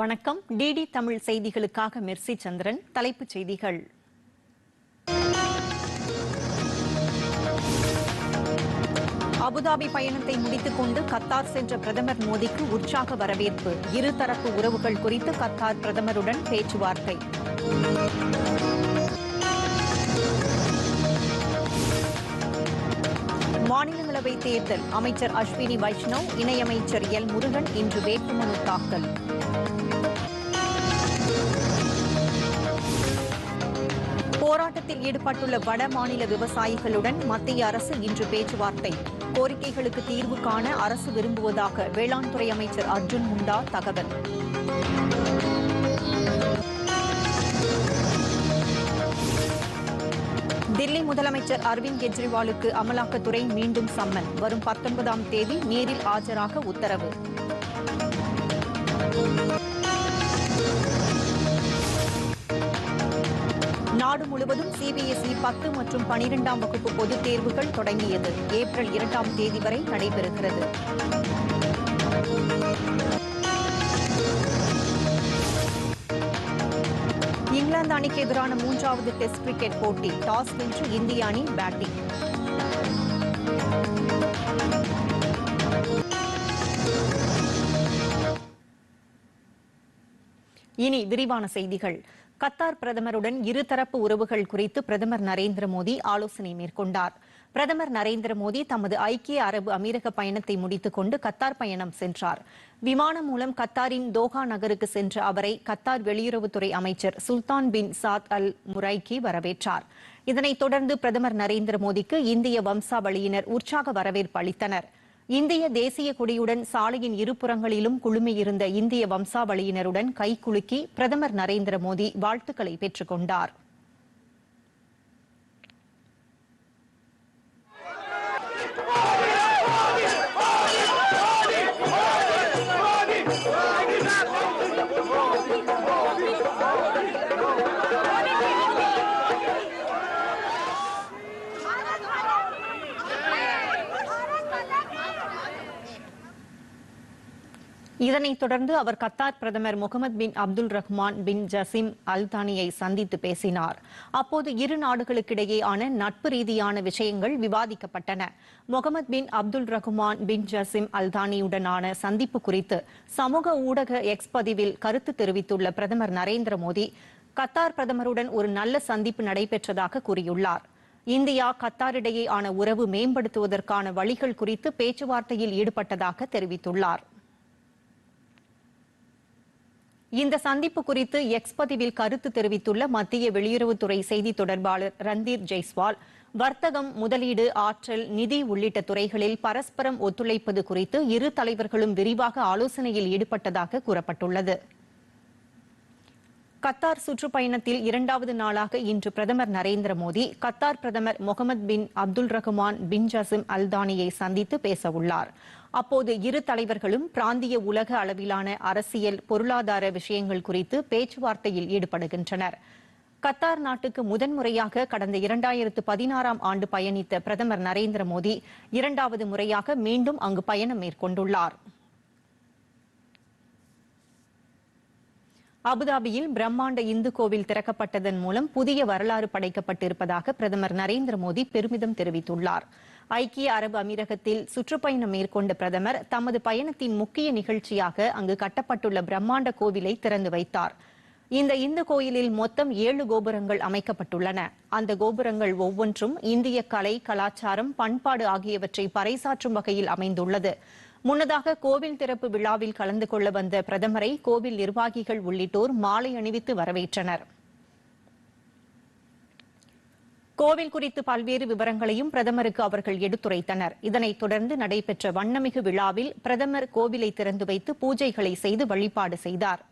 வணக்கம். டிடி தமிழ் செய்திகளுக்காக மெர்சி சந்திரன் தலைப்புச் செய்திகள். அபுதாபி பயணத்தை முடித்துக் கொண்டு கத்தார் சென்ற பிரதமர் மோடிக்கு உற்சாக வரவேற்பு. இருதரப்பு உறவுகள் குறித்து கத்தார் பிரதமருடன் பேச்சுவார்த்தை. மாநிலங்களவை தேர்தல். அமைச்சர் அஸ்வினி வைஷ்ணவ் இணையமைச்சர் எல் முருகன் இன்று வேட்புமனு தாக்கல். ஈடுபட்டுள்ள வட மாநில விவசாயிகளுடன் மத்திய அரசு இன்று பேச்சுவார்த்தை. கோரிக்கைகளுக்கு தீர்வு காண அரசு விரும்புவதாக வேளாண் துறை அமைச்சர் அர்ஜுன் முண்டா தகவல். தில்லி முதலமைச்சர் அரவிந்த் கெஜ்ரிவாலுக்கு அமலாக்கத்துறை மீண்டும் சம்மன். வரும் பத்தொன்பதாம் தேதி நேரில் ஆஜராக உத்தரவு. நாடு முழுவதும் சிபிஎஸ்இ பத்து மற்றும் பனிரெண்டாம் வகுப்பு பொதுத் தேர்வுகள் தொடங்கியது. ஏப்ரல் இரண்டாம் தேதி வரை நடைபெறுகிறது. இங்கிலாந்து அணிக்கு எதிரான மூன்றாவது டெஸ்ட் கிரிக்கெட் போட்டி டாஸ் வென்று இந்திய அணி பேட்டிங். இனி விரிவான செய்திகள். கத்தார் பிரதமருடன் இருதரப்பு உறவுகள் குறித்து பிரதமர் நரேந்திர மோடி ஆலோசனை மேற்கொண்டார். பிரதமர் நரேந்திர மோடி தமது ஐக்கிய அரபு அமீரக பயணத்தை முடித்துக் கொண்டு கத்தார் பயணம் சென்றார். விமானம் மூலம் கத்தாரின் தோஹா நகருக்கு சென்ற அவரை கத்தார் வெளியுறவுத்துறை அமைச்சர் சுல்தான் பின் சாத் அல் முரைக்கி வரவேற்றார். இதனைத் தொடர்ந்து பிரதமர் நரேந்திர மோடிக்கு இந்திய வம்சாவளியினர் உற்சாக வரவேற்பு அளித்தனர். இந்திய தேசிய கொடியுடன் சாலையின் இருபுறங்களிலும் குழுமியிருந்த இந்திய வம்சாவளியினருடன் கைகுலுக்கி பிரதமர் நரேந்திர மோடி வாழ்த்துக்களை பெற்றுக் கொண்டார். இதனைத் தொடர்ந்து அவர் கத்தார் பிரதமர் முகமது பின் அப்துல் ரஹ்மான் பின் ஜசிம் அல் தானியை சந்தித்து பேசினார். அப்போது இரு நாடுகளுக்கிடையேயான நட்பு ரீதியான விஷயங்கள் விவாதிக்கப்பட்டன. முகமது பின் அப்துல் ரஹ்மான் பின் ஜசிம் அல் தானியுடனான சந்திப்பு குறித்து சமூக ஊடக எக்ஸ் பதிவில் கருத்து தெரிவித்துள்ள பிரதமர் நரேந்திர மோடி கத்தார் பிரதமருடன் ஒரு நல்ல சந்திப்பு நடைபெற்றதாக கூறியுள்ளார். இந்தியா கத்தாரிடையேயான உறவு மேம்படுத்துவதற்கான வழிகள் குறித்து பேச்சுவார்த்தையில் ஈடுபட்டதாக தெரிவித்துள்ளார். இந்த சந்திப்பு குறித்து எக்ஸ் பதிவில் கருத்து தெரிவித்துள்ள மத்திய வெளியுறவுத்துறை செய்தி தொடர்பாளர் ரந்தீர் ஜெய்ஸ்வால் வர்த்தகம் முதலீடு ஆற்றல் நிதி உள்ளிட்ட துறைகளில் பரஸ்பரம் ஒத்துழைப்பது குறித்து இரு தலைவர்களும் விரிவாக ஆலோசனையில் ஈடுபட்டதாக கூறப்பட்டுள்ளது. கத்தார் சுற்றுப்பயணத்தில் இரண்டாவது நாளாக இன்று பிரதமர் நரேந்திர மோடி கத்தார் பிரதமர் முகமது பின் அப்துல் ரஹ்மான் பின் ஜசிம் அல்தானியை சந்தித்து பேசவுள்ளார். அப்போது இரு தலைவர்களும் பிராந்திய உலக அளவிலான அரசியல் பொருளாதார விஷயங்கள் குறித்து பேச்சுவார்த்தையில் ஈடுபடுகின்றனர். கத்தார் நாட்டுக்கு முதன்முறையாக கடந்த இரண்டாயிரத்து பதினாறாம் ஆண்டு பயணித்த பிரதமர் நரேந்திர மோடி இரண்டாவது முறையாக மீண்டும் அங்கு பயணம் மேற்கொண்டுள்ளார். அபுதாபியில் பிரம்மாண்ட இந்து கோவில் திறக்கப்பட்டதன் மூலம் புதிய வரலாறு படைக்கப்பட்டிருப்பதாக பிரதமர் நரேந்திர மோடி பெருமிதம் தெரிவித்துள்ளார். ஐக்கிய அரபு அமீரகத்தில் சுற்றுப்பயணம் மேற்கொண்ட பிரதமர் தமது பயணத்தின் முக்கிய நிகழ்ச்சியாக அங்கு கட்டப்பட்டுள்ள பிரம்மாண்ட கோவிலை திறந்து வைத்தார். இந்த இந்து கோயிலில் மொத்தம் ஏழு கோபுரங்கள் அமைக்கப்பட்டுள்ளன. அந்த கோபுரங்கள் ஒவ்வொன்றும் இந்திய கலை கலாச்சாரம் பண்பாடு ஆகியவற்றை பறைசாற்றும் வகையில் அமைந்துள்ளது. முன்னதாக கோவில் திறப்பு விழாவில் கலந்து கொள்ள வந்த பிரதமரை கோவில் நிர்வாகிகள் உள்ளிட்டோர் மாலை அணிவித்து வரவேற்றனர். கோவில் குறித்து பல்வேறு விவரங்களையும் பிரதமருக்கு அவர்கள் எடுத்துரைத்தனர். இதனைத் தொடர்ந்து நடைபெற்ற வண்ணமிகு விழாவில் பிரதமர் கோவிலை திறந்து வைத்து பூஜைகளை செய்து வழிபாடு செய்தார்.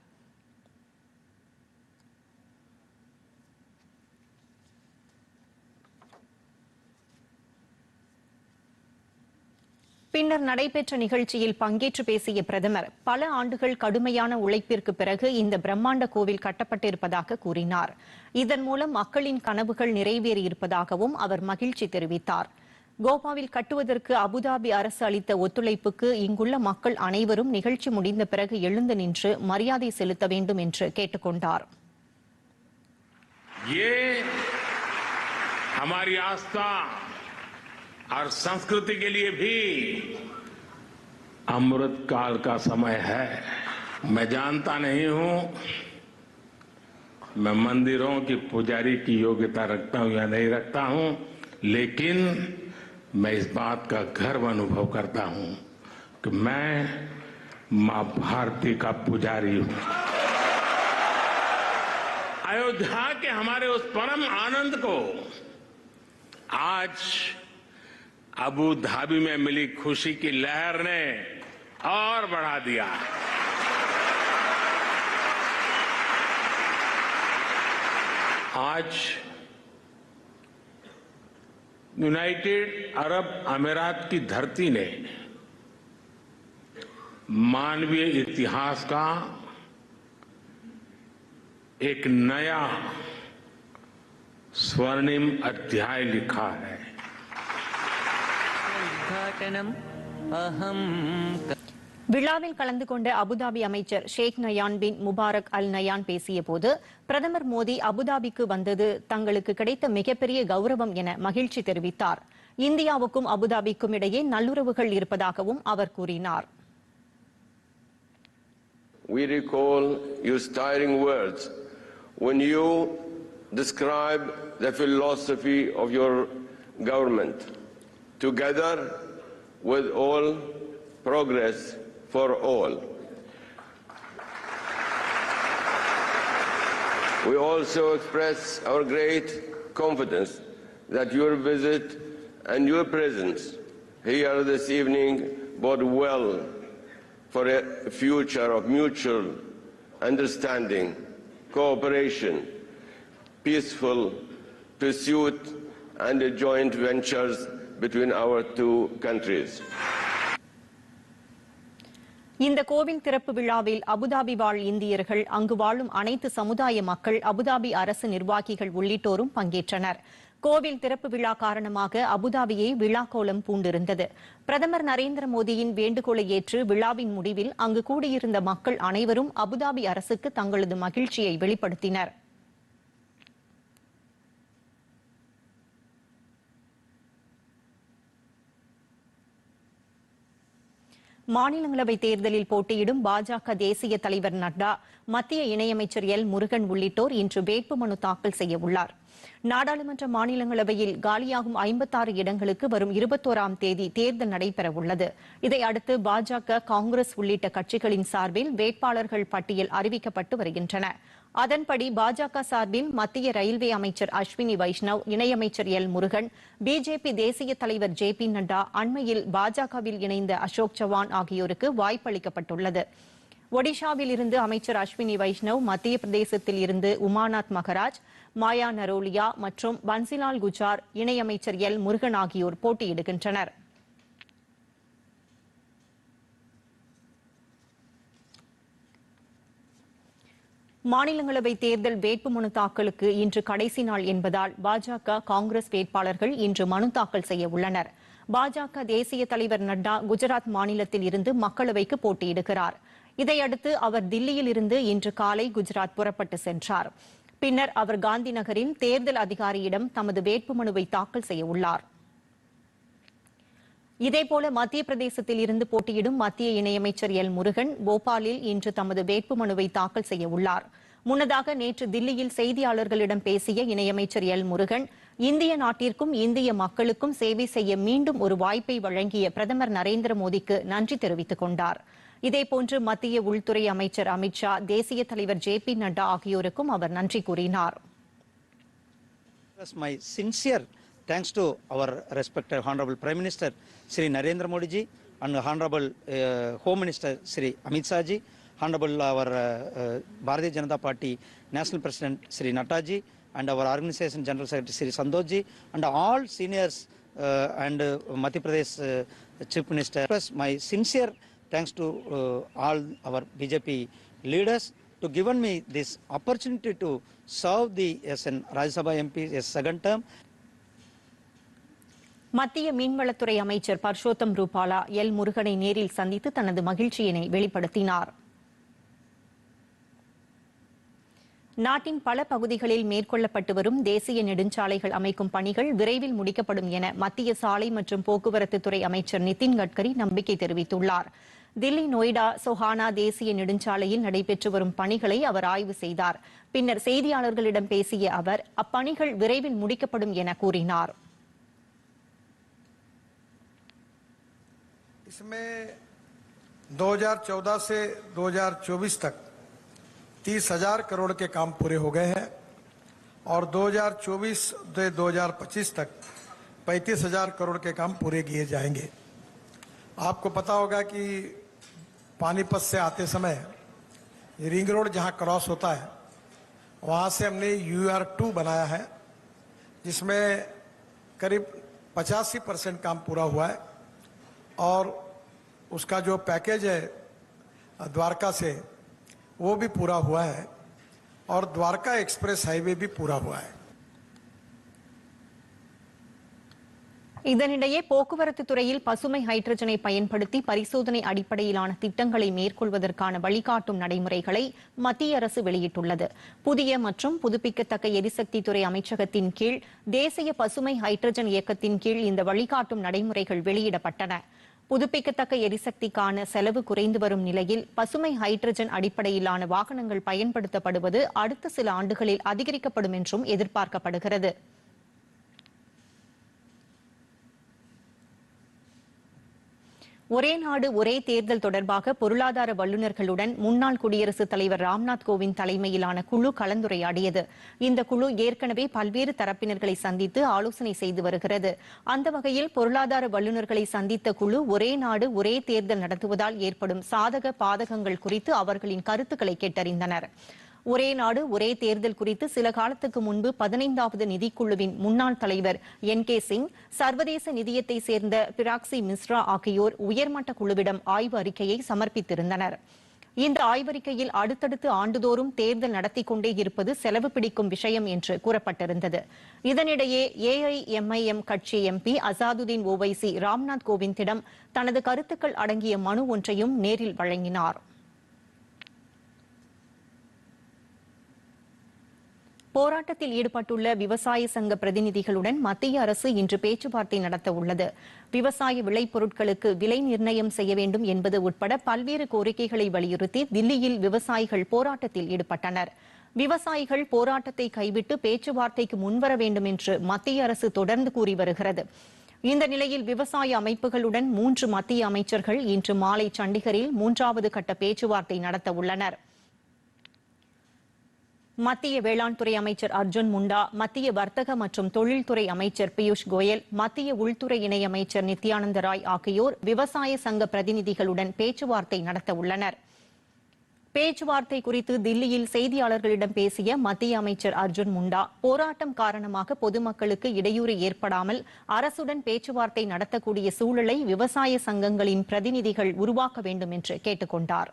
பின்னர் நடைபெற்ற நிகழ்ச்சியில் பங்கேற்று பேசிய பிரதமர் பல ஆண்டுகள் கடுமையான உழைப்பிற்கு பிறகு இந்த பிரம்மாண்ட கோவில் கட்டப்பட்டிருப்பதாக கூறினார் இதன் மூலம் மக்களின் கனவுகள் நிறைவேறியிருப்பதாகவும் அவர் மகிழ்ச்சி தெரிவித்தார் கோவாவில் கட்டுவதற்கு அபுதாபி அரசு அளித்த ஒத்துழைப்புக்கு இங்குள்ள மக்கள் அனைவரும் நிகழ்ச்சி முடிந்த பிறகு எழுந்து நின்று மரியாதை செலுத்த வேண்டும் என்று கேட்டுக் கொண்டார் ये हमारी आस्था और संस्कृति के लिए भी अमृत काल का समय है। मैं जानता नहीं हूँ। मैं मंदिरों की पुजारी की योग्यता रखता हूँ या नहीं रखता हूँ, लेकिन मैं इस बात का गर्व अनुभव करता हूँ कि मैं माँ भारती का पुजारी हूँ। अयोध्या के हमारे उस परम आनंद को आज अबू धाबी में मिली खुशी की लहर ने और बढ़ा दिया। आज यूनाइटेड अरब अमीरात की धरती ने मानवीय इतिहास का एक नया स्वर्णिम अध्याय लिखा है। விழாவில் கலந்து கொண்ட அபுதாபி அமைச்சர் ஷேக் நயான் பின் முபாரக் அல் நயான் பேசியபோது பிரதமர் மோடி அபுதாபிக்கு வந்தது தங்களுக்கு கிடைத்த மிகப்பெரிய கௌரவம் என மகிழ்ச்சி தெரிவித்தார். இந்தியாவுக்கும் அபுதாபிக்கும் இடையே நல்லுறவுகள் இருப்பதாகவும் அவர் கூறினார். We recall your stirring words when you describe the philosophy of your government, together with all progress for all. We also express our great confidence that your visit and your presence here this evening bode well for a future of mutual understanding, cooperation, peaceful pursuit, and joint ventures between our two countries. இந்த கோவில் திறப்பு விழாவில் Abu Dhabi வாழ் இந்தியர்கள் அங்கு வாழும் அனைத்து சமுதாய மக்கள் அபுதாபி அரசு நிர்வாகிகள் உள்ளிட்டோரும் பங்கேற்றனர். கோவில் திறப்பு விழா காரணமாக அபுதாபியை விழாக்கோலம் பூண்டிருந்தது. பிரதமர் நரேந்திர மோடியின் வேண்டுகோளை ஏற்று விழாவின் முடிவில் அங்கு கூடியிருந்த மக்கள் அனைவரும் அபுதாபி அரசுக்கு தங்களது மகிழ்ச்சியை வெளிப்படுத்தினர். மாநிலங்களவை தேர்தலில் போட்டியிடும் பாஜக தேசிய தலைவர் நட்டா மத்திய இணையமைச்சர் எல் முருகன் உள்ளிட்டோர் இன்று வேட்புமனு தாக்கல் செய்ய உள்ளார். நாடாளுமன்ற மாநிலங்களவையில் காலியாகும் ஐம்பத்தாறு இடங்களுக்கு வரும் இருபத்தோராம் தேதி தேர்தல் நடைபெறவுள்ளது. இதையடுத்து பாஜக காங்கிரஸ் உள்ளிட்ட கட்சிகளின் சார்பில் வேட்பாளர்கள் பட்டியல் அறிவிக்கப்பட்டு வருகின்றன. அதன்படி பாஜக சார்பில் மத்திய ரயில்வே அமைச்சர் அஸ்வினி வைஷ்ணவ் இணையமைச்சர் எல் முருகன் பிஜேபி தேசிய தலைவர் ஜே பி நட்டா அண்மையில் பாஜகவில் இணைந்த அசோக் சவான் ஆகியோருக்கு வாய்ப்பளிக்கப்பட்டுள்ளது ஒடிஷாவில் இருந்து அமைச்சர் அஸ்வினி வைஷ்ணவ் மத்திய பிரதேசத்தில் இருந்து உமாநாத் மகராஜ் மாயா நரோலியா மற்றும் பன்சிலால் குஜார் இணையமைச்சர் எல். முருகன் ஆகியோர் போட்டியிடுகின்றனர். மாநிலங்களவை தேர்தல் வேட்புமனு தாக்கலுக்கு இன்று கடைசி நாள் என்பதால் பாஜக காங்கிரஸ் வேட்பாளர்கள் இன்று மனு தாக்கல் செய்ய உள்ளனர். பாஜக தேசிய தலைவர் நட்டா குஜராத் மாநிலத்தில் இருந்து மக்களவைக்கு போட்டியிடுகிறார். இதையடுத்து அவர் தில்லியில் இருந்து இன்று காலை குஜராத் புறப்பட்டு சென்றார். பின்னர் அவர் காந்தி நகரின் தேர்தல் அதிகாரியிடம் தமது வேட்புமனுவை தாக்கல் செய்ய உள்ளார். இதேபோல மத்திய பிரதேசத்தில் இருந்து போட்டியிடும் மத்திய இணையமைச்சர் எல் முருகன் போபாலில் இன்று தமது வேட்புமனுவை தாக்கல் செய்ய உள்ளார். முன்னதாக நேற்று தில்லியில் செய்தியாளர்களிடம் பேசிய இணையமைச்சர் எல் முருகன் இந்திய நாட்டிற்கும் இந்திய மக்களுக்கும் சேவை செய்ய மீண்டும் ஒரு வாய்ப்பை வழங்கிய பிரதமர் நரேந்திர மோடிக்கு நன்றி தெரிவித்துக் கொண்டார். இதேபோன்று மத்திய உள்துறை அமைச்சர் அமித் ஷா தேசிய தலைவர் ஜே பி நட்டா ஆகியோருக்கும் அவர் நன்றி கூறினார் express my sincere thanks to our respected Honorable Prime Minister Sri Narendra Modi ji and Honorable uh, Home Minister Sri Amit Shah ji, Honorable our uh, uh, Bharatiya Janata Party National President Sri Natta ji and our Organization General Secretary Sri Santosh ji and all seniors uh, and uh, Madhya Pradesh uh, Chief Minister. Express my sincere thanks to uh, all our BJP leaders to given me this opportunity to serve the as an Rajya Sabha MP a second term. மத்திய மீன்வளத்துறை அமைச்சர் Parshottam Rupala L முருகனை நேரில் சந்தித்து தனது மகிழ்ச்சியினை வெளிப்படுத்தினார். நாட்டின் பல பகுதிகளில் மேற்கொள்ளப்பட்டு வரும் தேசிய நெடுஞ்சாலைகள் அமைக்கும் பணிகள் விரைவில் முடிக்கப்படும் என மத்திய சாலை மற்றும் போக்குவரத்து துறை அமைச்சர் நிதின் கட்கரி நம்பிக்கை தெரிவித்துள்ளாா் தில்லி நொய்டா சொஹானா தேசிய நெடுஞ்சாலையில் நடைபெற்று வரும் பணிகளை அவர் ஆய்வு செய்தார் பின்னர் செய்தியாளர்களிடம் பேசிய அவர் அப்பணிகள் விரைவில் முடிக்கப்படும் என கூறினார் इसमें 2014 से 2024 तक तीस हजार करोड़ के काम पूरे हो गए हैं और 2024 से 2025 तक पैंतीस हजार करोड़ के काम पूरे किए जाएंगे आपको पता होगा कि पानीपत से आते समय रिंग रोड जहाँ क्रॉस होता है, वहाँ से हमने यू आर टू बनाया है, जिसमें करीब पचासी परसेंट काम पूरा हुआ है और उसका जो पैकेज है द्वारका से, वो भी पूरा हुआ है और द्वारका एक्सप्रेस हाईवे भी पूरा हुआ है। இதனிடையே போக்குவரத்து துறையில் பசுமை ஹைட்ரஜனை பயன்படுத்தி பரிசோதனை அடிப்படையிலான திட்டங்களை மேற்கொள்வதற்கான வழிகாட்டும் நடைமுறைகளை மத்திய அரசு வெளியிட்டுள்ளது. புதிய மற்றும் புதுப்பிக்கத்தக்க எரிசக்தி துறை அமைச்சகத்தின் கீழ் தேசிய பசுமை ஹைட்ரஜன் இயக்கத்தின் கீழ் இந்த வழிகாட்டும் நடைமுறைகள் வெளியிடப்பட்டன. புதுப்பிக்கத்தக்க எரிசக்திக்கான செலவு குறைந்து வரும் நிலையில் பசுமை ஹைட்ரஜன் அடிப்படையிலான வாகனங்கள் பயன்படுத்தப்படுவது அடுத்த சில ஆண்டுகளில் அதிகரிக்கப்படும் என்றும் எதிர்பார்க்கப்படுகிறது. ஒரே நாடு ஒரே தேர்தல் தொடர்பாக பொருளாதார வல்லுநர்களுடன் முன்னாள் குடியரசுத் தலைவர் ராம்நாத் கோவிந்த் தலைமையிலான குழு கலந்துரையாடியது. இந்த குழு ஏற்கனவே பல்வேறு தரப்பினர்களை சந்தித்து ஆலோசனை செய்து வருகிறது. அந்த வகையில் பொருளாதார வல்லுநர்களை சந்தித்த குழு ஒரே நாடு ஒரே தேர்தல் நடத்துவதால் ஏற்படும் சாதக பாதகங்கள் குறித்து அவர்களின் கருத்துக்களை கேட்டறிந்தனர். ஒரே நாடு ஒரே தேர்தல் குறித்து சில காலத்துக்கு முன்பு பதினைந்தாவது நிதிக்குழுவின் முன்னாள் தலைவர் என் கே சிங் சர்வதேச நிதியத்தை சேர்ந்த பிராக்சி மிஸ்ரா ஆகியோர் உயர்மட்ட குழுவிடம் ஆய்வு அறிக்கையை சமர்ப்பித்திருந்தனர். இந்த ஆய்வறிக்கையில் அடுத்தடுத்து ஆண்டுதோறும் தேர்தல் நடத்தி கொண்டே இருப்பது செலவு பிடிக்கும் விஷயம் என்று கூறப்பட்டிருந்தது. இதனிடையே ஏஐஎம்ஐஎம் கட்சி எம்பி அசாதுதீன் ஓவைசி ராம்நாத் கோவிந்திடம் தனது கருத்துக்கள் அடங்கிய மனு ஒன்றையும் நேரில் வழங்கினார். போராட்டத்தில் ஈடுபட்டுள்ள விவசாய சங்க பிரதிநிதிகளுடன் மத்திய அரசு இன்று பேச்சுவார்த்தை நடத்த உள்ளது. விவசாய விளைபொருட்களுக்கு விலை நிர்ணயம் செய்ய வேண்டும் என்பது உட்பட பல்வேறு கோரிக்கைகளை வலியுறுத்தி தில்லியில் விவசாயிகள் போராட்டத்தில் ஈடுபட்டனர். விவசாயிகள் போராட்டத்தை கைவிட்டு பேச்சுவார்த்தைக்கு முன்வர வேண்டும் என்று மத்திய அரசு தொடர்ந்து கூறி வருகிறது. இந்த நிலையில் விவசாய அமைப்புகளுடன் மூன்று மத்திய அமைச்சர்கள் இன்று மாலை சண்டிகரில் மூன்றாவது கட்ட பேச்சுவார்த்தை நடத்த உள்ளனர். மத்திய வேளாண் துறை அமைச்சர் அர்ஜுன் முண்டா மத்திய வர்த்தக மற்றும் தொழில்துறை அமைச்சர் பியூஷ் கோயல் மத்திய உள்துறை இணையமைச்சர் நித்யானந்த ராய் ஆகியோர் விவசாய சங்க பிரதிநிதிகளுடன் பேச்சுவார்த்தை நடத்த உள்ளனர். பேச்சுவார்த்தை குறித்து தில்லியில் செய்தியாளர்களிடம் பேசிய மத்திய அமைச்சர் அர்ஜுன் முண்டா போராட்டம் காரணமாக பொதுமக்களுக்கு இடையூறு ஏற்படாமல் அரசுடன் பேச்சுவார்த்தை நடத்தக்கூடிய சூழலை விவசாய சங்கங்களின் பிரதிநிதிகள் உருவாக்க வேண்டும் என்று கேட்டுக்கொண்டார்.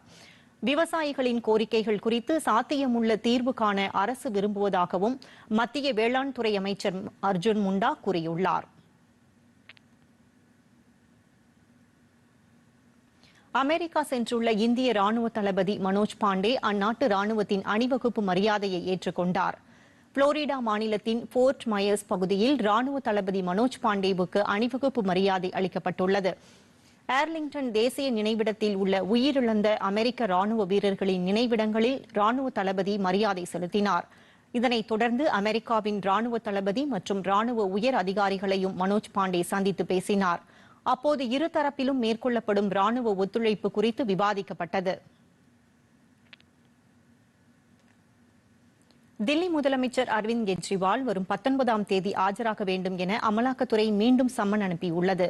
விவசாயிகளின் கோரிக்கைகள் குறித்து சாத்தியமுள்ள தீர்வு காண அரசு விரும்புவதாகவும் மத்திய வேளாண் துறை அமைச்சர் அர்ஜுன் முண்டா கூறியுள்ளார். அமெரிக்கா சென்றுள்ள இந்திய ராணுவ தளபதி மனோஜ் பாண்டே அந்நாட்டு ராணுவத்தின் அணிவகுப்பு மரியாதையை ஏற்றுக்கொண்டார். புளோரிடா மாநிலத்தின் போர்ட் மயர்ஸ் பகுதியில் ராணுவ தளபதி மனோஜ் பாண்டேவுக்கு அணிவகுப்பு மரியாதை அளிக்கப்பட்டுள்ளது. ஏர்லிங்டன் தேசிய நினைவிடத்தில் உள்ள உயிரிழந்த அமெரிக்க ராணுவ வீரர்களின் நினைவிடங்களில் ராணுவ தளபதி மரியாதை செலுத்தினார். இதனைத் தொடர்ந்து அமெரிக்காவின் ராணுவ தளபதி மற்றும் ராணுவ உயர் அதிகாரிகளையும் மனோஜ் பாண்டே சந்தித்து பேசினார். அப்போது இருதரப்பிலும் மேற்கொள்ளப்படும் ராணுவ ஒத்துழைப்பு குறித்து விவாதிக்கப்பட்டது. தில்லி முதலமைச்சர் அரவிந்த் கெஜ்ரிவால் வரும் பத்தொன்பதாம் தேதி ஆஜராக வேண்டும் என அமலாக்கத்துறை மீண்டும் சம்மன் அனுப்பியுள்ளது.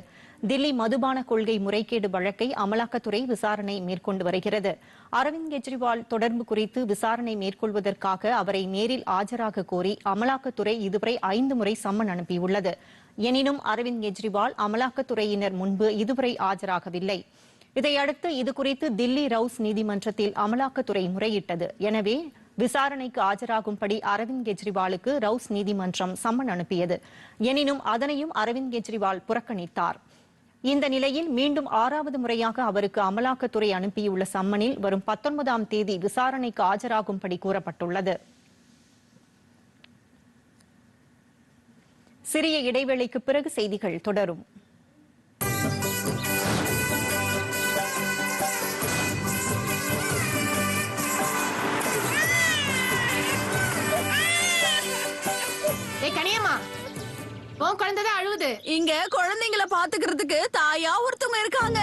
தில்லி மதுபான கொள்கை முறைகேடு வழக்கை அமலாக்கத்துறை விசாரணை மேற்கொண்டு வருகிறது. அரவிந்த் கெஜ்ரிவால் தொடர்பு குறித்து விசாரணை மேற்கொள்வதற்காக அவரை நேரில் ஆஜராக கோரி அமலாக்கத்துறை இதுவரை ஐந்து முறை சம்மன் அனுப்பியுள்ளது. எனினும் அரவிந்த் கெஜ்ரிவால் அமலாக்கத்துறையினர் முன்பு இதுவரை ஆஜராகவில்லை. இதையடுத்து இதுகுறித்து தில்லி ரவுஸ் நீதிமன்றத்தில் அமலாக்கத்துறை முறையிட்டது. எனவே விசாரணைக்கு ஆஜராகும்படி அரவிந்த் கெஜ்ரிவாலுக்கு ரவுஸ் நீதிமன்றம் சம்மன் அனுப்பியது. எனினும் அதனையும் அரவிந்த் கெஜ்ரிவால் புறக்கணித்தார். இந்த நிலையில் மீண்டும் ஆறாவது முறையாக அவருக்கு அமலாக்கத்துறை அனுப்பியுள்ள சம்மனில் வரும் பத்தொன்பதாம் தேதி விசாரணைக்கு ஆஜராகும்படி கூறப்பட்டுள்ளது. சிறிய இடைவேளைக்கு பிறகு செய்திகள் தொடரும். உன் குழந்தை தான் அழுவுது. இங்க குழந்தைங்கள பாத்துக்கிறதுக்கு தாயா ஒருத்தவங்க இருக்காங்க.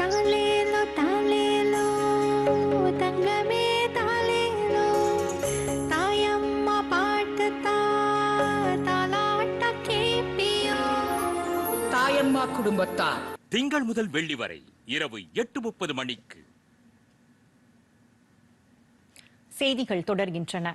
தாலேலோ தாலேலோ தங்கமே தாலேலோ தாயம்மா பாட்டு தா தாலாட்ட கேப்பியோ. தாயம்மா குடும்பத்தார் திங்கள் முதல் வெள்ளி வரை இரவு எட்டு முப்பது மணிக்கு. செய்திகள் தொடர்கின்றன.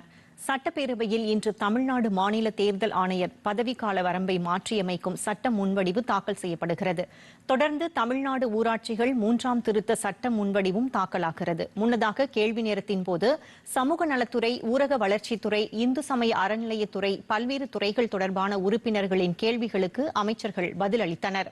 சட்டப்பேரவையில் இன்று தமிழ்நாடு மாநில தேர்தல் ஆணையர் பதவிக்கால வரம்பை மாற்றியமைக்கும் சட்ட முன்வடிவு தாக்கல் செய்யப்படுகிறது. தொடர்ந்து தமிழ்நாடு ஊராட்சிகள் மூன்றாம் திருத்த சட்ட முன்வடிவும் தாக்கலாகிறது. முன்னதாக கேள்வி நேரத்தின் போது சமூக நலத்துறை ஊரக வளர்ச்சித்துறை இந்து சமய அறநிலையத்துறை பல்வேறு துறைகள் தொடர்பான உறுப்பினர்களின் கேள்விகளுக்கு அமைச்சர்கள் பதிலளித்தனர்.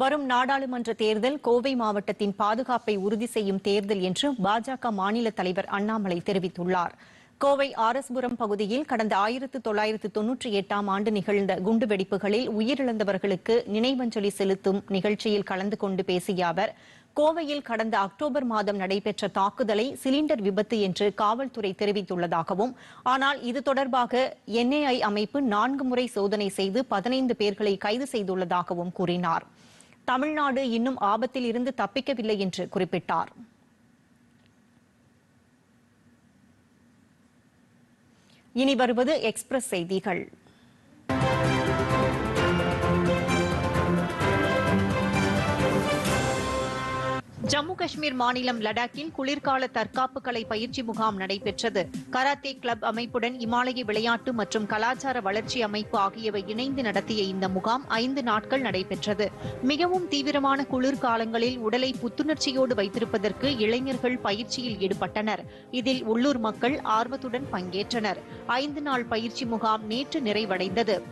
வரும் நாடாளுமன்ற தேர்தல் கோவை மாவட்டத்தின் பாதுகாப்பை உறுதி செய்யும் தேர்தல் என்று பாஜக மாநில தலைவர் அண்ணாமலை தெரிவித்துள்ளார். கோவை ஆரஸ்புரம் பகுதியில் கடந்த ஆயிரத்து தொள்ளாயிரத்து தொன்னூற்றி எட்டாம் ஆண்டு நிகழ்ந்த குண்டுவெடிப்புகளில் உயிரிழந்தவர்களுக்கு நினைவஞ்சலி செலுத்தும் நிகழ்ச்சியில் கலந்து கொண்டு பேசிய அவர் கோவையில் கடந்த அக்டோபர் மாதம் நடைபெற்ற தாக்குதலை சிலிண்டர் விபத்து என்று காவல்துறை தெரிவித்துள்ளதாகவும் ஆனால் இது தொடர்பாக என்ஐஏ அமைப்பு நான்கு முறை சோதனை செய்து பதினைந்து பேர்களை கைது செய்துள்ளதாகவும் கூறினார். தமிழ்நாடு இன்னும் ஆபத்தில் இருந்து தப்பிக்கவில்லை என்று குறிப்பிட்டார். இனி வருவது எக்ஸ்பிரஸ் செய்திகள். ஜம்மு காஷ்மீர் மாநிலம் லடாக்கில் குளிர்கால தற்காப்பு கலை பயிற்சி முகாம் நடைபெற்றது. கராத்தே கிளப் அமைப்புடன் இமாலய விளையாட்டு மற்றும் கலாச்சார வளர்ச்சி அமைப்பு ஆகியவை இணைந்து நடத்திய இந்த முகாம் ஐந்து நாட்கள் நடைபெற்றது. மிகவும் தீவிரமான குளிர்காலங்களில் உடலை புத்துணர்ச்சியோடு வைத்திருப்பதற்கு இளைஞர்கள் பயிற்சியில் ஈடுபட்டனர். இதில் உள்ளூர் மக்கள் ஆர்வத்துடன் பங்கேற்றனர். ஐந்து நாள் பயிற்சி முகாம் நேற்று நிறைவடைந்தது.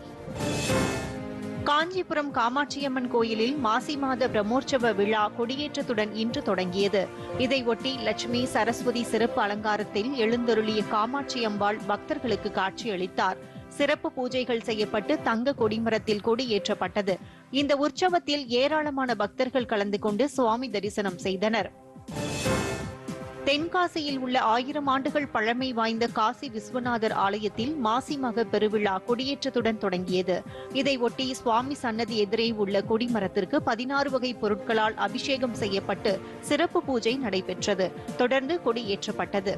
காஞ்சிபுரம் காமாட்சியம்மன் கோயிலில் மாசி மாத பிரம்மோற்சவ விழா கொடியேற்றத்துடன் இன்று தொடங்கியது. இதையொட்டி லட்சுமி சரஸ்வதி சிறப்பு அலங்காரத்தில் எழுந்தருளிய காமாட்சி அம்பாள் பக்தர்களுக்கு காட்சியளித்தார் சிறப்பு பூஜைகள் செய்யப்பட்டு தங்க கொடிமரத்தில் கொடியேற்றப்பட்டது. இந்த உற்சவத்தில் ஏராளமான பக்தர்கள் கலந்து கொண்டு சுவாமி தரிசனம் செய்தனர். தென்காசியில் உள்ள ஆயிரம் ஆண்டுகள் பழமை வாய்ந்த காசி விஸ்வநாதர் ஆலயத்தில் மாசி மக பெருவிழா கொடியேற்றத்துடன் தொடங்கியது. இதையொட்டி சுவாமி சன்னதி எதிரே உள்ள கொடிமரத்திற்கு பதினாறு வகை பொருட்களால் அபிஷேகம் செய்யப்பட்டு சிறப்பு பூஜை நடைபெற்றது. தொடர்ந்து கொடியேற்றப்பட்டது.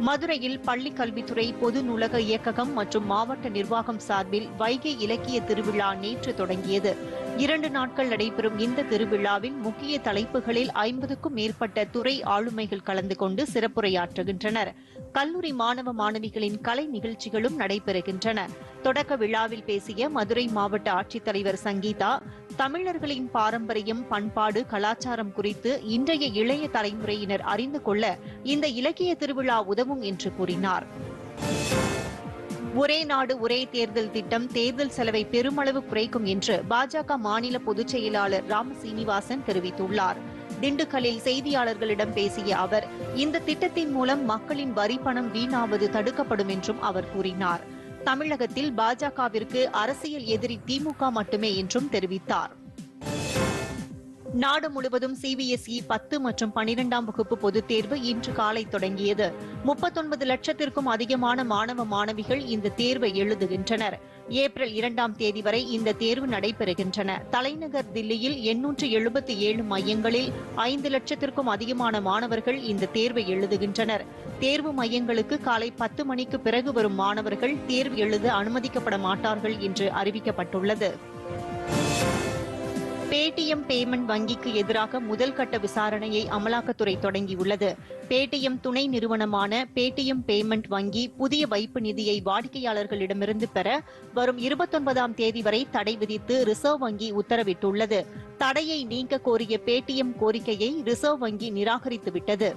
மதுரையில் பள்ளி கல்வித்துறை பொது நூலக இயக்ககம் மற்றும் மாவட்ட நிர்வாகம் சார்பில் வைகை இலக்கிய திருவிழா நேற்று தொடங்கியது. இரண்டு நாட்கள் நடைபெறும் இந்த திருவிழாவில் முக்கிய தலைப்புகளில் ஐம்பதுக்கும் மேற்பட்ட துறை ஆளுமைகள் கலந்து கொண்டு சிறப்புரையாற்றுகின்றனர். கல்லூரி மாணவ மாணவிகளின் கலை நிகழ்ச்சிகளும் நடைபெறுகின்றன. தொடக்க விழாவில் பேசிய மதுரை மாவட்ட ஆட்சித்தலைவர் சங்கீதா தமிழர்களின் பாரம்பரியம் பண்பாடு கலாச்சாரம் குறித்து இன்றைய இளைய தலைமுறையினர் அறிந்து கொள்ள இந்த இலக்கிய திருவிழா உதவும் என்று கூறினார். ஒரே நாடு ஒரே தேர்தல் திட்டம் தேர்தல் செலவை பெருமளவு குறைக்கும் என்று பாஜக மாநில பொதுச் செயலாளர் ராம சீனிவாசன் தெரிவித்துள்ளார். திண்டுக்கல்லில் செய்தியாளர்களிடம் பேசிய அவர் இந்த திட்டத்தின் மூலம் மக்களின் வரி பணம் வீணாவது தடுக்கப்படும் என்றும் அவர் கூறினார். தமிழகத்தில் பாஜகவிற்கு அரசியல் எதிரி திமுக மட்டுமே என்றும் தெரிவித்தார். நாடு முழுவதும் சிபிஎஸ்இ பத்து மற்றும் பனிரெண்டாம் வகுப்பு பொதுத் தேர்வு இன்று காலை தொடங்கியது. முப்பத்தொன்பது லட்சத்திற்கும் அதிகமான மாணவ மாணவிகள் இந்த தேர்வை எழுதுகின்றனர். ஏப்ரல் இரண்டாம் தேதி வரை இந்த தேர்வு நடைபெறுகின்றன. தலைநகர் தில்லியில் எண்ணூற்று எழுபத்தி ஏழு மையங்களில் ஐந்து லட்சத்திற்கும் அதிகமான மாணவர்கள் இந்த தேர்வை எழுதுகின்றனர். தேர்வு மையங்களுக்கு காலை பத்து மணிக்கு பிறகு வரும் மாணவர்கள் தேர்வு எழுத அனுமதிக்கப்பட மாட்டார்கள் என்று அறிவிக்கப்பட்டுள்ளது. பேடிஎம் பேமெண்ட் வங்கிக்கு எதிராக முதல் கட்ட விசாரணையை அமலாக்கத்துறை தொடங்கியுள்ளது. பேடிஎம் துணை நிறுவனமான பேடிஎம் பேமெண்ட் வங்கி புதிய வைப்பு நிதியை வாடிக்கையாளர்களிடமிருந்து பெற வரும் இருபத்தொன்பதாம் தேதி வரை தடை விதித்து ரிசர்வ் வங்கி உத்தரவிட்டுள்ளது. தடையை நீக்க கோரிய பேடிஎம் கோரிக்கையை ரிசர்வ் வங்கி நிராகரித்துவிட்டது.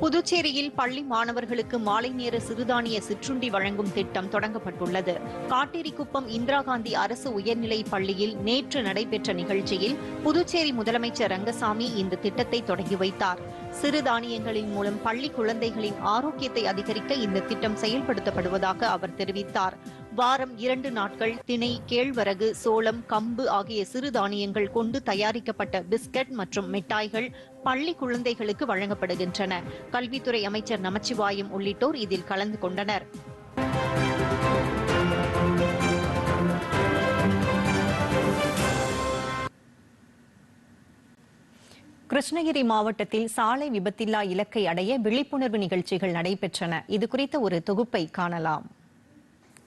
புதுச்சேரியில் பள்ளி மாணவர்களுக்கு மாலை நேர சிறுதானிய சிற்றுண்டி வழங்கும் திட்டம் தொடங்கப்பட்டுள்ளது. காட்டேரிக்குப்பம் இந்திரா காந்தி அரசு உயர்நிலை பள்ளியில் நேற்று நடைபெற்ற நிகழ்ச்சியில் புதுச்சேரி முதலமைச்சர் ரங்கசாமி இந்த திட்டத்தை தொடங்கி வைத்தார். சிறுதானியங்களின் மூலம் பள்ளி குழந்தைகளின் ஆரோக்கியத்தை அதிகரிக்க இந்த திட்டம் செயல்படுத்தப்படுவதாக அவர் தெரிவித்தார். வாரம் இரண்டு நாட்கள் திணை கேழ்வரகு சோளம் கம்பு ஆகிய சிறுதானியங்கள் கொண்டு தயாரிக்கப்பட்ட பிஸ்கட் மற்றும் மிட்டாய்கள் பள்ளி குழந்தைகளுக்கு வழங்கப்படுகின்றன. கல்வித்துறை அமைச்சர் நமச்சிவாயம் உள்ளிட்டோர் இதில் கலந்து கொண்டனர். கிருஷ்ணகிரி மாவட்டத்தில் சாலை விபத்தில்லா இலக்கை அடைய விழிப்புணர்வு நிகழ்ச்சிகள் நடைபெற்றன. இது குறித்த ஒரு தொகுப்பை காணலாம்.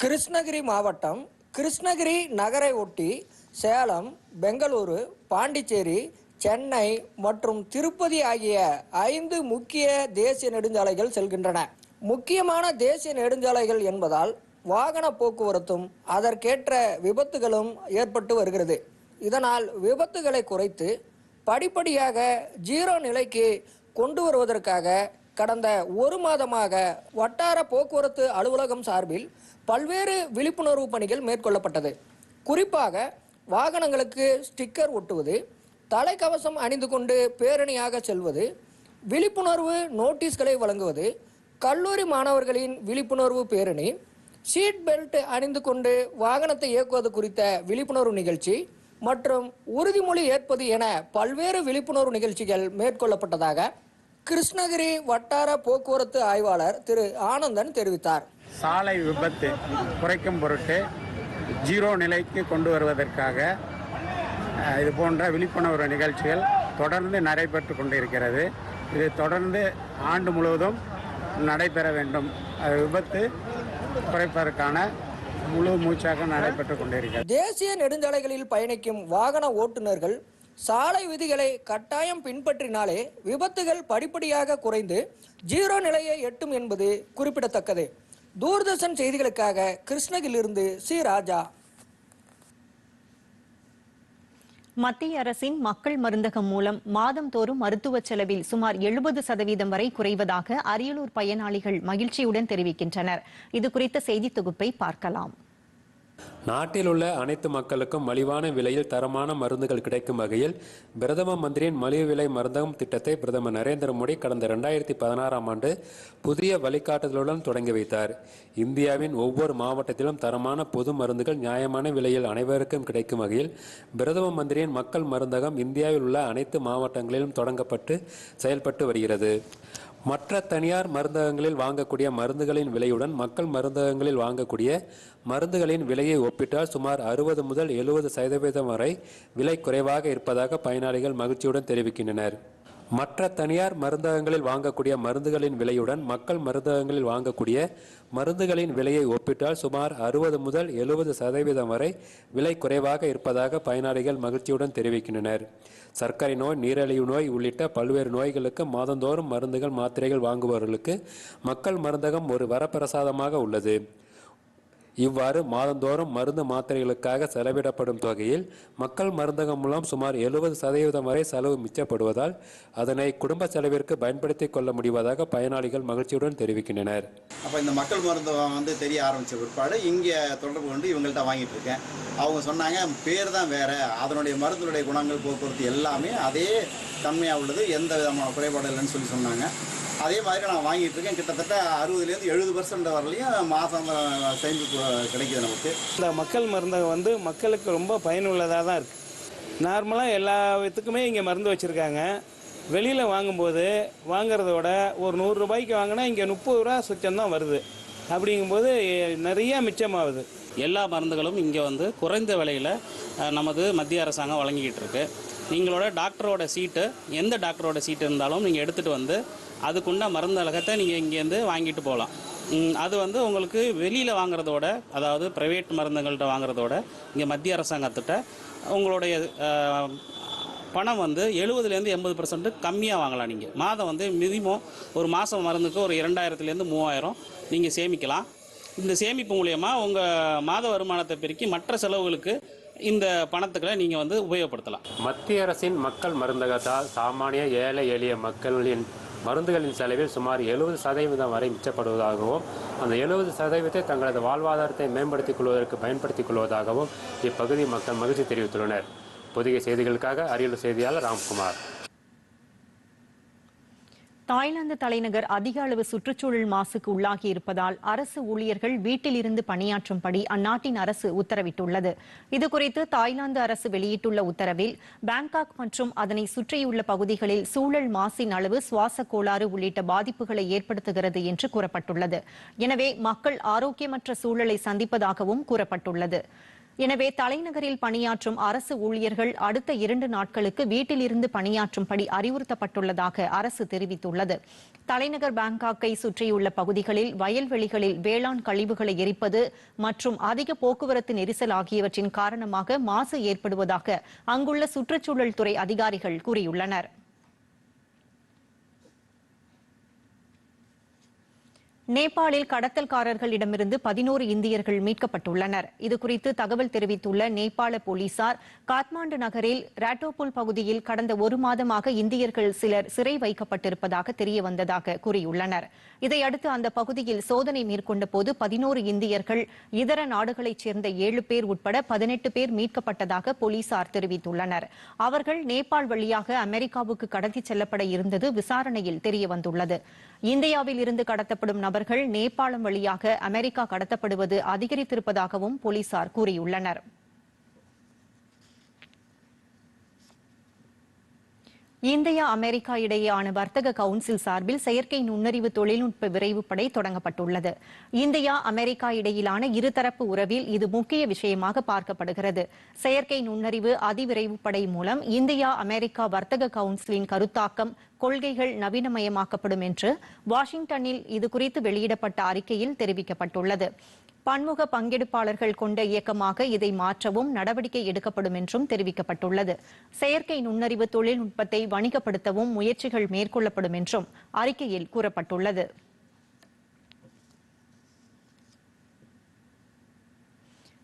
கிருஷ்ணகிரி மாவட்டம் கிருஷ்ணகிரி நகரை ஒட்டி சேலம் பெங்களூரு பாண்டிச்சேரி சென்னை மற்றும் திருப்பதி ஆகிய ஐந்து முக்கிய தேசிய நெடுஞ்சாலைகள் செல்கின்றன. முக்கியமான தேசிய நெடுஞ்சாலைகள் என்பதால் வாகன போக்குவரத்தும் அதற்கேற்ற விபத்துகளும் ஏற்பட்டு வருகிறது. இதனால் விபத்துகளை குறைத்து படிப்படியாக ஜீரோ நிலைக்கு கொண்டு வருவதற்காக கடந்த ஒரு மாதமாக வட்டார போக்குவரத்து அலுவலகம் சார்பில் பல்வேறு விழிப்புணர்வு பணிகள் மேற்கொள்ளப்பட்டது. குறிப்பாக வாகனங்களுக்கு ஸ்டிக்கர் ஒட்டுவது தலைக்கவசம் அணிந்து கொண்டு பேரணியாக செல்வது விழிப்புணர்வு நோட்டீஸ்களை வழங்குவது கல்லூரி மாணவர்களின் விழிப்புணர்வு பேரணி சீட் பெல்ட் அணிந்து கொண்டு வாகனத்தை இயக்குவது குறித்த விழிப்புணர்வு நிகழ்ச்சி மற்றும் உறுதிமொழி ஏற்பது என பல்வேறு விழிப்புணர்வு நிகழ்ச்சிகள் மேற்கொள்ளப்பட்டதாக கிருஷ்ணகிரி வட்டார போக்குவரத்து ஆய்வாளர் திரு ஆனந்தன் தெரிவித்தார். சாலை விபத்து குறைக்கும் பொருட்டு ஜீரோ நிலைக்கு கொண்டு வருவதற்காக இது போன்ற விழிப்புணர்வு நிகழ்ச்சிகள் தொடர்ந்து நடைபெற்று கொண்டிருக்கிறது. இது தொடர்ந்து ஆண்டு முழுவதும் நடைபெற வேண்டும். விபத்து குறைப்பதற்கான முழு மூச்சாக நடைபெற்று கொண்டிருக்கிறது. தேசிய நெடுஞ்சாலைகளில் பயணிக்கும் வாகன ஓட்டுநர்கள் சாலை விதிகளை கட்டாயம் பின்பற்றினாலே விபத்துகள் படிப்படியாக குறைந்து ஜீரோ நிலையை எட்டும் என்பது குறிப்பிடத்தக்கது. தூர்தர்ஷன் செய்திகளுக்காக கிருஷ்ணகிரியிலிருந்து சி. ராஜா. மத்திய அரசின் மக்கள் மருந்தகம் மூலம் மாதந்தோறும் மருத்துவ செலவில் சுமார் எழுபது சதவீதம் வரை குறைவதாக அரியலூர் பயனாளிகள் மகிழ்ச்சியுடன் தெரிவிக்கின்றனர். இது குறித்த செய்தி தொகுப்பை பார்க்கலாம். நாட்டில் உள்ள அனைத்து மக்களுக்கும் மலிவான விலையில் தரமான மருந்துகள் கிடைக்கும் வகையில் பிரதம மந்திரியின் மலிவு விலை மருந்தகம் திட்டத்தை பிரதமர் நரேந்திர மோடி கடந்த இரண்டாயிரத்தி பதினாறாம் ஆண்டு புதிய வழிகாட்டுதலுடன் தொடங்கி வைத்தார். இந்தியாவின் ஒவ்வொரு மாவட்டத்திலும் தரமான பொது மருந்துகள் நியாயமான விலையில் அனைவருக்கும் கிடைக்கும் வகையில் பிரதம மந்திரியின் மக்கள் மருந்தகம் இந்தியாவில் உள்ள அனைத்து மாவட்டங்களிலும் தொடங்கப்பட்டு செயல்பட்டு வருகிறது. மற்ற தனியார் மருந்தகங்களில் வாங்கக்கூடிய மருந்துகளின் விலையுடன் மக்கள் மருந்தகங்களில் வாங்கக்கூடிய மருந்துகளின் விலையை ஒப்பிட்டால் சுமார் அறுபது முதல் எழுபது சதவீதம் வரை விலை குறைவாக இருப்பதாக பயனாளிகள் மகிழ்ச்சியுடன் தெரிவிக்கின்றனர். மற்ற தனியார் மருந்தகங்களில் வாங்கக்கூடிய மருந்துகளின் விலையுடன் மக்கள் மருந்தகங்களில் வாங்கக்கூடிய மருந்துகளின் விலையை ஒப்பிட்டால் சுமார் அறுபது முதல் எழுபது சதவீதம் வரை விலை குறைவாக இருப்பதாக பயனாளிகள் மகிழ்ச்சியுடன் தெரிவிக்கின்றனர். சர்க்கரை நோய் நீரிழிவு நோய் உள்ளிட்ட பல்வேறு நோய்களுக்கு மாதந்தோறும் மருந்துகள் மாத்திரைகள் வாங்குபவர்களுக்கு மக்கள் மருந்தகம் ஒரு வரப்பிரசாதமாக உள்ளது. இவ்வாறு மாதந்தோறும் மருந்து மாத்திரைகளுக்காக செலவிடப்படும் தொகையில் மக்கள் மருந்தகம் மூலம் சுமார் எழுபது சதவீதம் வரை செலவு மிச்சப்படுவதால் அதனை குடும்ப செலவிற்கு பயன்படுத்திக் கொள்ள முடிவதாக பயனாளிகள் மகிழ்ச்சியுடன் தெரிவிக்கின்றனர். அப்போ இந்த மக்கள் மருந்தகம் வந்து தெரிய ஆரம்பித்த பிற்பாடு இங்கே தொடர்பு கொண்டு இவங்கள்ட்ட வாங்கிட்டு இருக்கேன். அவங்க சொன்னாங்க பேர் தான் வேற. அதனுடைய மருந்தினுடைய குணங்கள் போக்குவரத்து எல்லாமே அதே தன்மையாக உள்ளது. எந்த விதமான குறைபாடு இல்லைன்னு சொல்லி சொன்னாங்க. அதே மாதிரி நான் வாங்கிட்டு இருக்கேன். கிட்டத்தட்ட அறுபதுலேருந்து எழுபது பர்சன்ட் வரலையும் மாதம் சேமிப்பு கிடைக்குது நமக்கு. இந்த மக்கள் மருந்தகம் வந்து மக்களுக்கு ரொம்ப பயனுள்ளதாக தான் இருக்குது நார்மலாக எல்லா வித்துக்குமே இங்கே மருந்து வச்சுருக்காங்க. வெளியில் வாங்கும்போது வாங்குறதோட ஒரு நூறு ரூபாய்க்கு வாங்கினா இங்கே முப்பது ரூபா சுச்சம் தான் வருது. அப்படிங்கும்போது நிறைய மிச்சமாகுது. எல்லா மருந்துகளும் இங்கே வந்து குறைந்த விலையில் நமது மத்திய அரசாங்கம் வழங்கிக்கிட்டு இருக்கு. நீங்களோட டாக்டரோட சீட்டு எந்த டாக்டரோட சீட்டு இருந்தாலும் நீங்கள் எடுத்துகிட்டு வந்து அதுக்குண்ட மருந்தலகத்தை நீங்கள் இங்கேருந்து வாங்கிட்டு போகலாம் அது வந்து உங்களுக்கு வெளியில் வாங்குறதோட அதாவது ப்ரைவேட் மருந்துகள்கிட்ட வாங்குறதோட இங்கே மத்திய அரசாங்கத்திட்ட உங்களுடைய பணம் வந்து எழுபதுலேருந்து எண்பது பர்சன்ட் கம்மியாக வாங்கலாம் நீங்கள் மாதம் வந்து மினிமம் ஒரு மாதம் மருந்துக்கு ஒரு இரண்டாயிரத்துலேருந்து மூவாயிரம் நீங்கள் சேமிக்கலாம். இந்த சேமிப்பு மூலயமா உங்கள் மாத வருமானத்தை பெருக்கி மற்ற செலவுகளுக்கு இந்த பணத்துக்களை நீங்கள் வந்து உபயோகப்படுத்தலாம். மத்திய அரசின் மக்கள் மருந்தகத்தால் சாமானிய ஏழை எளிய மக்களின் மருந்துகளின் செலவில் சுமார் எழுபது சதவீதம் வரை மிச்சப்படுவதாகவும் அந்த எழுபது சதவீதத்தை தங்களது வாழ்வாதாரத்தை மேம்படுத்திக் கொள்வதற்கு பயன்படுத்திக் கொள்வதாகவும் இப்பகுதி மக்கள் மகிழ்ச்சி தெரிவித்துள்ளனர். புதிய செய்திகளுக்காக அரியலூர் செய்தியாளர் ராம்குமார். தாய்லாந்து தலைநகர் அதிக அளவு சுற்றுச்சூழல் மாசுக்கு உள்ளாகி இருப்பதால் அரசு ஊழியர்கள் வீட்டில் இருந்து பணியாற்றும்படி அந்நாட்டின் அரசு உத்தரவிட்டுள்ளது. இதுகுறித்து தாய்லாந்து அரசு வெளியிட்டுள்ள உத்தரவில் பாங்காக் மற்றும் அதனை சுற்றியுள்ள பகுதிகளில் சூழல் மாசின் அளவு சுவாச கோளாறு உள்ளிட்ட பாதிப்புகளை ஏற்படுத்துகிறது என்று கூறப்பட்டுள்ளது. எனவே மக்கள் ஆரோக்கியமற்ற சூழலை சந்திப்பதாகவும் கூறப்பட்டுள்ளது. எனவே தலைநகரில் பணியாற்றும் அரசு ஊழியர்கள் அடுத்த இரண்டு நாட்களுக்கு வீட்டிலிருந்து பணியாற்றும்படி அறிவுறுத்தப்பட்டுள்ளதாக அரசு தெரிவித்துள்ளது. தலைநகர் பாங்காக்கை சுற்றியுள்ள பகுதிகளில் வயல்வெளிகளில் வேளாண் கழிவுகளை எரிப்பது மற்றும் அதிக போக்குவரத்து நெரிசல் ஆகியவற்றின் காரணமாக மாசு ஏற்படுவதாக அங்குள்ள சுற்றுச்சூழல் துறை அதிகாரிகள் கூறியுள்ளனர். நேபாளில் கடத்தல்காரர்களிடமிருந்து பதினோரு இந்தியர்கள் மீட்கப்பட்டுள்ளனர். இதுகுறித்து தகவல் தெரிவித்துள்ள நேபாள போலீசார் காத்மாண்டு நகரில் ராட்டோபுல் பகுதியில் கடந்த ஒரு மாதமாக இந்தியர்கள் சிலர் சிறை வைக்கப்பட்டிருப்பதாக தெரியவந்ததாக கூறியுள்ளனர். இதையடுத்து அந்த பகுதியில் சோதனை மேற்கொண்ட போது பதினோரு இந்தியர்கள் இதர நாடுகளைச் சேர்ந்த ஏழு பேர் உட்பட பதினெட்டு பேர் மீட்கப்பட்டதாக போலீசார் தெரிவித்துள்ளனர். அவர்கள் நேபாள் வழியாக அமெரிக்காவுக்கு கடத்திச் செல்லப்பட இருந்தது விசாரணையில் தெரியவந்துள்ளது. இந்தியாவில் இருந்து கடத்தப்படும் நபர்கள் நேபாளம் வழியாக அமெரிக்கா கடத்தப்படுவது அதிகரித்திருப்பதாகவும் போலீசார் கூறியுள்ளனர். இந்தியா அமெரிக்கா இடையேயான வர்த்தக கவுன்சில் சார்பில் செயற்கை நுண்ணறிவு தொழில்நுட்ப விரைவுப்படை தொடங்கப்பட்டுள்ளது. இந்தியா அமெரிக்கா இடையிலான இருதரப்பு உறவில் இது முக்கிய விஷயமாக பார்க்கப்படுகிறது. செயற்கை நுண்ணறிவு அதிவிரைவுப்படை மூலம் இந்தியா அமெரிக்கா வர்த்தக கவுன்சிலின் கருத்தாக்கம் கொள்கைகள் நவீனமயமாக்கப்படும் என்று வாஷிங்டனில் இதுகுறித்து வெளியிடப்பட்ட அறிக்கையில் தெரிவிக்கப்பட்டுள்ளது. பன்முக பங்கெடுப்பாளர்கள் கொண்ட இயக்கமாக இதை மாற்றவும் நடவடிக்கை எடுக்கப்படும் என்றும் தெரிவிக்கப்பட்டுள்ளது. செயற்கை நுண்ணறிவு தொழில்நுட்பத்தை வணிகப்படுத்தவும் முயற்சிகள் மேற்கொள்ளப்படும் என்றும் அறிக்கையில் கூறப்பட்டுள்ளது.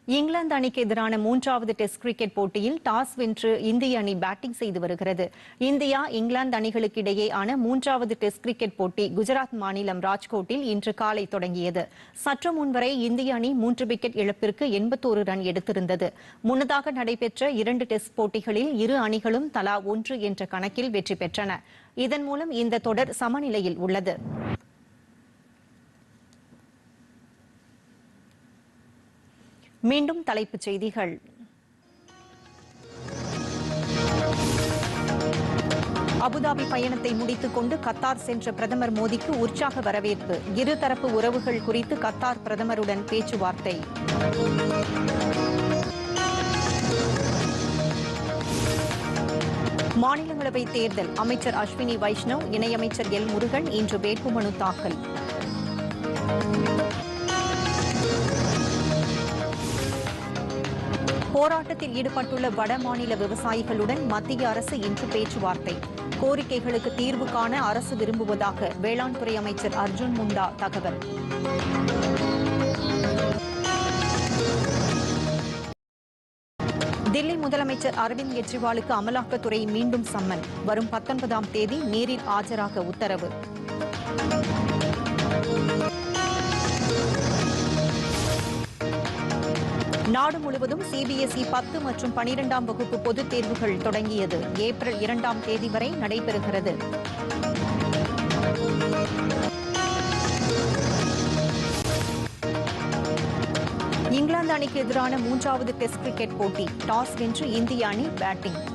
இங்கிலாந்து அணிக்கு எதிரான மூன்றாவது டெஸ்ட் கிரிக்கெட் போட்டியில் டாஸ் வென்று இந்திய அணி பேட்டிங் செய்து வருகிறது. இந்தியா இங்கிலாந்து அணிகளுக்கு இடையேயான மூன்றாவது டெஸ்ட் கிரிக்கெட் போட்டி குஜராத் மாநிலம் ராஜ்கோட்டில் இன்று காலை தொடங்கியது. சற்று முன்வரை இந்திய அணி மூன்று விக்கெட் இழப்பிற்கு எண்பத்தோரு ரன் எடுத்திருந்தது. முன்னதாக நடைபெற்ற இரண்டு டெஸ்ட் போட்டிகளில் இரு அணிகளும் தலா ஒன்று என்ற கணக்கில் வெற்றி பெற்றன. இதன் மூலம் இந்த தொடர் சமநிலையில் உள்ளது. மீண்டும் தலைப்புச் செய்திகள். அபுதாபி பயணத்தை முடித்துக் கொண்டு கத்தார் சென்ற பிரதமர் மோடிக்கு உற்சாக வரவேற்பு. இருதரப்பு உறவுகள் குறித்து கத்தார் பிரதமருடன் பேச்சுவார்த்தை. மாநிலங்களவை தேர்தல். அமைச்சர் அஸ்வினி வைஷ்ணவ் இணையமைச்சர் எல் முருகன் இன்று வேட்புமனு தாக்கல். போராட்டத்தில் ஈடுபட்டுள்ள வட மாநில விவசாயிகளுடன் மத்திய அரசு இன்று பேச்சுவார்த்தை. கோரிக்கைகளுக்கு தீர்வு காண அரசு விரும்புவதாக வேளாண் துறை அமைச்சர் அர்ஜுன் முண்டா தகவல். தில்லி முதலமைச்சர் அரவிந்த் கெஜ்ரிவாலுக்கு அமலாக்கத்துறை மீண்டும் சம்மன். வரும் பத்தொன்பதாம் தேதி நேரில் ஆஜராக உத்தரவு. நாடு முழுவதும் சிபிஎஸ்இ பத்து மற்றும் பனிரெண்டாம் வகுப்பு பொதுத் தேர்வுகள் தொடங்கியது. ஏப்ரல் இரண்டாம் தேதி வரை நடைபெறுகிறது. இங்கிலாந்து அணிக்கு எதிரான மூன்றாவது டெஸ்ட் கிரிக்கெட் போட்டி. டாஸ் வென்று இந்திய அணி பேட்டிங்.